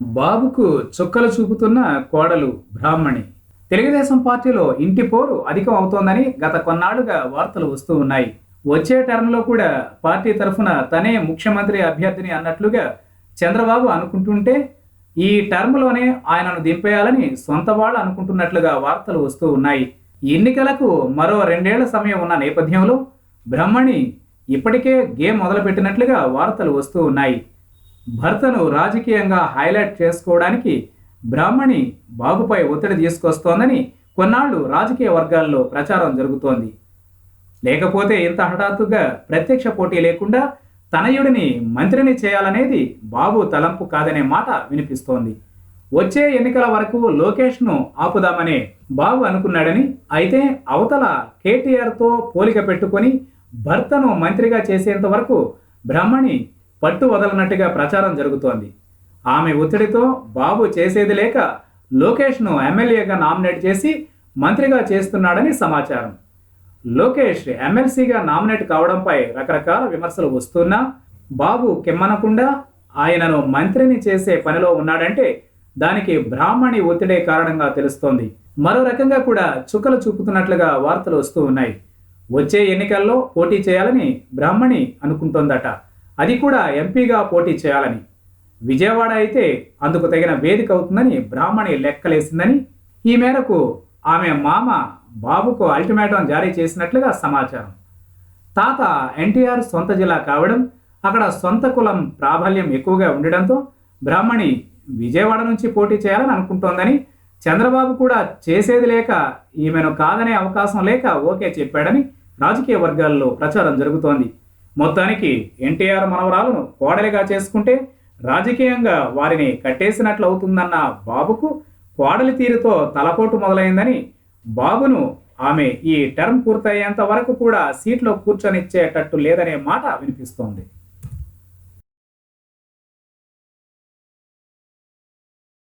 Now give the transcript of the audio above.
బాబుకు చుక్కలు చూపుతున్న కోడలు బ్రాహ్మణి. తెలుగుదేశం పార్టీలో ఇంటి పోరు అధికం అవుతోందని గత కొన్నాళ్ళుగా వార్తలు వస్తూ ఉన్నాయి. వచ్చే టర్మ్లో కూడా పార్టీ తరఫున తనే ముఖ్యమంత్రి అభ్యర్థిని అన్నట్లుగా చంద్రబాబు అనుకుంటుంటే ఈ టర్మ్లోనే ఆయనను దింపేయాలని సొంత వాళ్ళు అనుకుంటున్నట్లుగా వార్తలు వస్తూ ఉన్నాయి. ఎన్నికలకు మరో రెండేళ్ళ సమయం ఉన్న నేపథ్యంలో బ్రహ్మణి ఇప్పటికే గేమ్ మొదలుపెట్టినట్లుగా వార్తలు వస్తూ ఉన్నాయి. భర్తను రాజకీయంగా హైలైట్ చేసుకోవడానికి బ్రాహ్మణి బాబుపై ఒత్తిడి తీసుకొస్తోందని కొన్నాళ్ళు రాజకీయ వర్గాల్లో ప్రచారం జరుగుతోంది. లేకపోతే ఇంత హఠాత్తుగా ప్రత్యక్ష పోటీ లేకుండా తనయుడిని మంత్రిని చేయాలనేది బాబు తలంపు కాదనే మాట వినిపిస్తోంది. వచ్చే ఎన్నికల వరకు లోకేష్ను ఆపుదామనే బాబు అనుకున్నాడని అయితే అవతల కేటీఆర్తో పోలిక పెట్టుకొని భర్తను మంత్రిగా చేసేంత వరకు బ్రహ్మణి పట్టు వదలనట్టుగా ప్రచారం జరుగుతోంది. ఆమె ఒత్తిడితో బాబు చేసేది లేక లోకేష్ను ఎమ్మెల్యేగా నామినేట్ చేసి మంత్రిగా చేస్తున్నాడని సమాచారం. లోకేష్ ఎమ్మెల్సీగా నామినేట్ కావడంపై రకరకాల విమర్శలు వస్తున్నా బాబు కిమ్మనకుండా ఆయనను మంత్రిని చేసే పనిలో ఉన్నాడంటే దానికి బ్రాహ్మణి ఒత్తిడే కారణంగా తెలుస్తోంది. మరో రకంగా కూడా చుక్కలు చూపుతున్నట్లుగా వార్తలు వస్తూ ఉన్నాయి. వచ్చే ఎన్నికల్లో పోటీ చేయాలని బ్రాహ్మణి అనుకుంటోందట. అది కూడా ఎంపీగా పోటీ చేయాలని. విజయవాడ అయితే అందుకు తగిన వేదిక అవుతుందని బ్రాహ్మణి లెక్కలేసిందని ఈ మేరకు ఆమె మామ బాబుకు అల్టిమేటం జారీ చేసినట్లుగా సమాచారం. తాత ఎన్టీఆర్ సొంత జిల్లా కావడం అక్కడ సొంత కులం ప్రాబల్యం ఎక్కువగా ఉండడంతో బ్రాహ్మణి విజయవాడ నుంచి పోటీ చేయాలని అనుకుంటోందని చంద్రబాబు కూడా చేసేది లేక ఈమెను కాదనే అవకాశం లేక ఓకే చెప్పాడని రాజకీయ వర్గాల్లో ప్రచారం జరుగుతోంది. మొత్తానికి ఎన్టీఆర్ మనవరాలను కోడలిగా చేసుకుంటే రాజకీయంగా వారిని కట్టేసినట్లు అవుతుందన్న బాబుకు కోడలి తీరుతో తలపోటు మొదలైందని బాబును ఆమె ఈ టర్మ్ పూర్తయ్యేంత వరకు కూడా సీట్లో కూర్చొనిచ్చేటట్టు లేదనే మాట వినిపిస్తోంది.